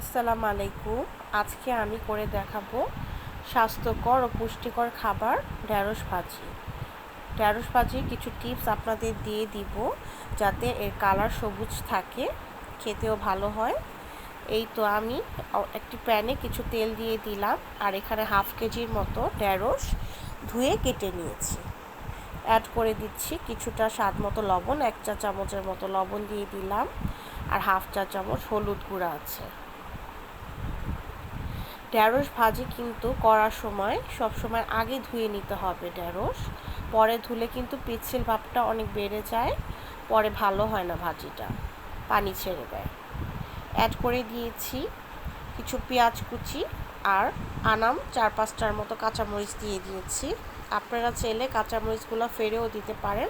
আসসালামু আলাইকুম আজকে আমি করে দেখাবো স্বাস্থ্যকর ও পুষ্টিকর খাবার ঢ্যাঁড়স ভাজি। ঢ্যাঁড়স ভাজির কিছু টিপস আপনাদের দিয়ে দিব যাতে এর কালার সবুজ থাকে, খেতেও ভালো হয়। এই তো আমি একটি প্যানে কিছু তেল দিয়ে দিলাম আর এখানে হাফ কেজির মতো ঢ্যাঁড়স ধুয়ে কেটে নিয়েছি। অ্যাড করে দিচ্ছি কিছুটা স্বাদ মতো লবণ, এক চা চামচের মতো লবণ দিয়ে দিলাম আর হাফ চা চামচ হলুদ গুঁড়া আছে। ঢ্যাঁড়স ভাজি কিন্তু করার সময়, সব সময় আগে ধুয়ে নিতে হবে ঢ্যাঁড়স পরে ধুলে কিন্তু পিচ্ছিল ভাবটা অনেক বেড়ে যায়, পরে ভালো হয় না ভাজিটা। পানি ছেড়ে দেয়। অ্যাড করে দিয়েছি কিছু পেঁয়াজ কুচি আর আনাম চার পাঁচটার মতো কাঁচামরিচ দিয়ে দিয়েছি। আপনারা চাইলে কাঁচামরিচগুলো ফেরেও দিতে পারেন।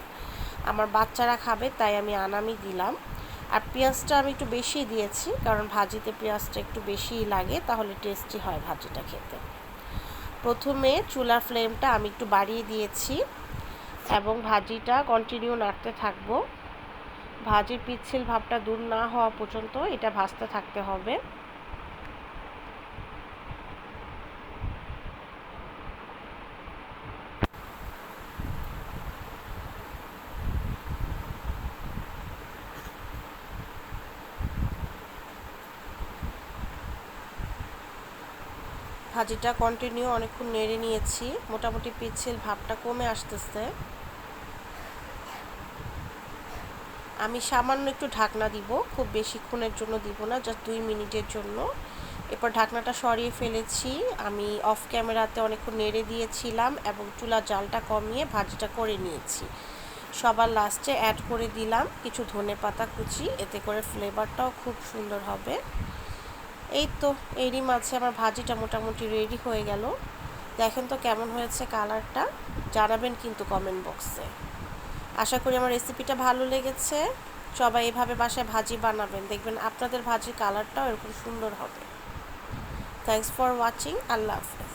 আমার বাচ্চারা খাবে, তাই আমি আনামই দিলাম। আর পেঁয়াজটা আমি একটু বেশি দিয়েছি, কারণ ভাজিতে পেঁয়াজটা একটু বেশি লাগে, তাহলে টেস্টি হয় ভাজিটা খেতে। প্রথমে চুলা ফ্লেমটা আমি একটু বাড়িয়ে দিয়েছি এবং ভাজিটা কন্টিনিউ নাড়তে থাকব। ভাজির পিচ্ছিল ভাবটা দূর না হওয়া পর্যন্ত এটা ভাজতে থাকতে হবে। ভাজিটা কন্টিনিউ অনেকক্ষণ নেড়ে নিয়েছি। মোটামুটি পিচ্ছিল ভাবটা কমে আসতেছে। আমি সামান্য একটু ঢাকনা দিব, খুব বেশিক্ষণের জন্য দিব না জাস্ট দুই মিনিটের জন্য। এরপর ঢাকনাটা সরিয়ে ফেলেছি। আমি অফ ক্যামেরাতে অনেকক্ষণ নেড়ে দিয়েছিলাম এবং চুলা জালটা কমিয়ে ভাজিটা করে নিয়েছি। সবার লাস্টে অ্যাড করে দিলাম কিছু ধনে পাতা কুচি, এতে করে ফ্লেভারটাও খুব সুন্দর হবে। এই তো, এরই মাঝে আমার ভাজিটা মোটামুটি রেডি হয়ে গেল। দেখেন তো কেমন হয়েছে কালারটা। জানাবেন কিন্তু কমেন্ট বক্সে আশা করি আমার রেসিপিটা ভালো লেগেছে। সবাই এভাবে বাসায় ভাজি বানাবেন। দেখবেন আপনাদের ভাজির কালারটাও এরকম সুন্দর হবে। থ্যাংকস ফর ওয়াচিং আল্লাহ হাফেজ।